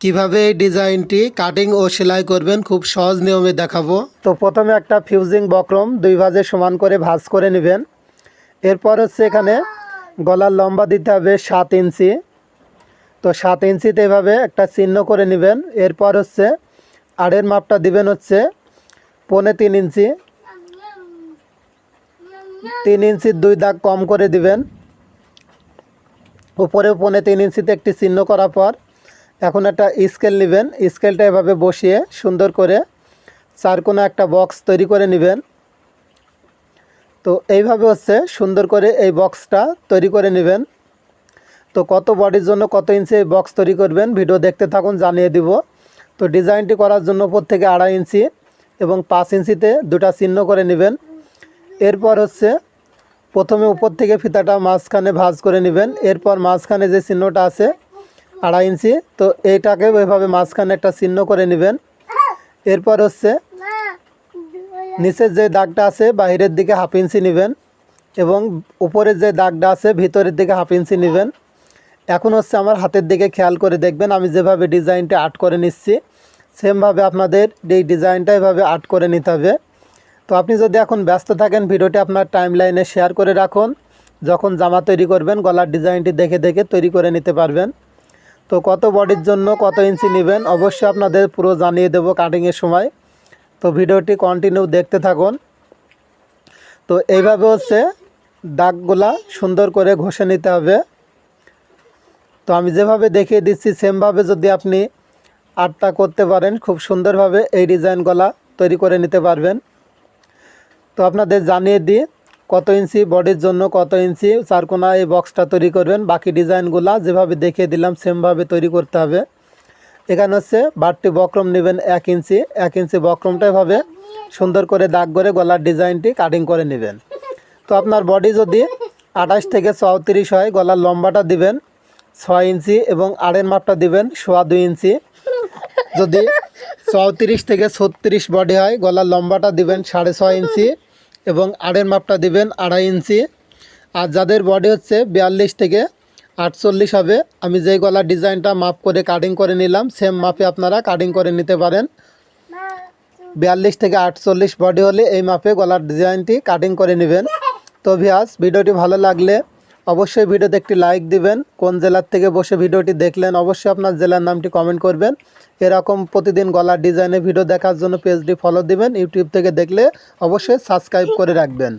কীভাবে এই ডিজাইনটি কাটিং ও সেলাই করবেন খুব সহজ নিয়মে দেখাবো। তো প্রথমে একটা ফিউজিং বক্রম দুই ভাজে সমান করে ভাজ করে নেবেন। এরপর হচ্ছে এখানে গলার লম্বা দিতে হবে সাত ইঞ্চি। তো সাত ইঞ্চিতে এভাবে একটা চিহ্ন করে নেবেন। এরপর হচ্ছে আড়ের মাপটা দিবেন হচ্ছে পৌনে তিন ইঞ্চি। তিন ইঞ্চির দুই দাগ কম করে দিবেন। উপরে পৌনে তিন ইঞ্চিতে একটি চিহ্ন করার পর এখন একটা স্কেল নেবেন। স্কেলটা এভাবে বসিয়ে সুন্দর করে চার কোনো একটা বক্স তৈরি করে নেবেন। তো এইভাবে হচ্ছে সুন্দর করে এই বক্সটা তৈরি করে নেবেন। তো কত বডির জন্য কত ইঞ্চি এই বক্স তৈরি করবেন ভিডিও দেখতে থাকুন, জানিয়ে দিব। তো ডিজাইনটি করার জন্য উপর থেকে আড়াই ইঞ্চি এবং পাঁচ ইঞ্চিতে দুটা চিহ্ন করে নেবেন। এরপর হচ্ছে প্রথমে উপর থেকে ফিতাটা মাঝখানে ভাঁজ করে নেবেন। এরপর মাঝখানে যে চিহ্নটা আছে আড়াই ইঞ্চি। তো এইটাকে ওইভাবে মাঝখানে একটা চিহ্ন করে নেবেন। এরপর হচ্ছে নিচের যে দাগটা আছে বাইরের দিকে হাফ ইঞ্চি নেবেন এবং উপরের যে দাগটা আছে, ভিতরের দিকে হাফ ইঞ্চি নেবেন। এখন হচ্ছে আমার হাতের দিকে খেয়াল করে দেখবেন, আমি যেভাবে ডিজাইনটা আর্ট করে নিচ্ছি, সেমভাবে আপনাদের এই ডিজাইনটা এভাবে আর্ট করে নিতে হবে। তো আপনি যদি এখন ব্যস্ত থাকেন, ভিডিওটি আপনার টাইম লাইনে শেয়ার করে রাখুন। যখন জামা তৈরি করবেন, গলার ডিজাইনটি দেখে দেখে তৈরি করে নিতে পারবেন। তো কত বডির জন্য কত ইঞ্চি নেবেন অবশ্যই আপনাদের পুরো জানিয়ে দেব কাটিংয়ের সময়। তো ভিডিওটি কন্টিনিউ দেখতে থাকুন। তো এইভাবে হচ্ছে দাগগুলা সুন্দর করে ঘষে নিতে হবে। তো আমি যেভাবে দেখিয়ে দিচ্ছি সেমভাবে যদি আপনি আটটা করতে পারেন, খুব সুন্দরভাবে এই ডিজাইনগুলা তৈরি করে নিতে পারবেন। তো আপনাদের জানিয়ে দিই কত ইঞ্চি বডির জন্য কত ইঞ্চি চারকোনা এই বক্সটা তৈরি করবেন? বাকি ডিজাইনগুলা যেভাবে দেখিয়ে দিলাম, সেমভাবে তৈরি করতে হবে। এখানে হচ্ছে বাড়তি বক্রম নেবেন এক ইঞ্চি। এক ইঞ্চি বক্রমটা এভাবে সুন্দর করে দাগ করে গলার ডিজাইনটি কাটিং করে নেবেন। তো আপনার বডি যদি আঠাশ থেকে চৌত্রিশ হয়, গলার লম্বাটা দিবেন ছয় ইঞ্চি এবং আড়ের মাপটা দিবেন সোয়া দুই ইঞ্চি। যদি চৌত্রিশ থেকে ছত্রিশ বডি হয়, গলার লম্বাটা দিবেন সাড়ে ছয় ইঞ্চি। এবং আড়ের মাপটা দিবেন আড়াই ইঞ্চি। আর যাদের বডি হচ্ছে বিয়াল্লিশ থেকে আটচল্লিশ হবে, আমি যেই গলার ডিজাইনটা মাপ করে কাটিং করে নিলাম সেম মাপে আপনারা কাটিং করে নিতে পারেন। বিয়াল্লিশ থেকে আটচল্লিশ বডি হলে এই মাপে গলার ডিজাইনটি কাটিং করে নেবেন। তো ভিয়াস ভিডিওটি ভালো লাগলে অবশ্যই ভিডিওতে একটি লাইক দিবেন। কোন জেলার থেকে বসে ভিডিওটি দেখলেন, অবশ্যই আপনার জেলার নামটি কমেন্ট করবেন। এরকম প্রতিদিন গলার ডিজাইনের ভিডিও দেখার জন্য পেজটি ফলো দিবেন। ইউটিউব থেকে দেখলে অবশ্যই সাবস্ক্রাইব করে রাখবেন।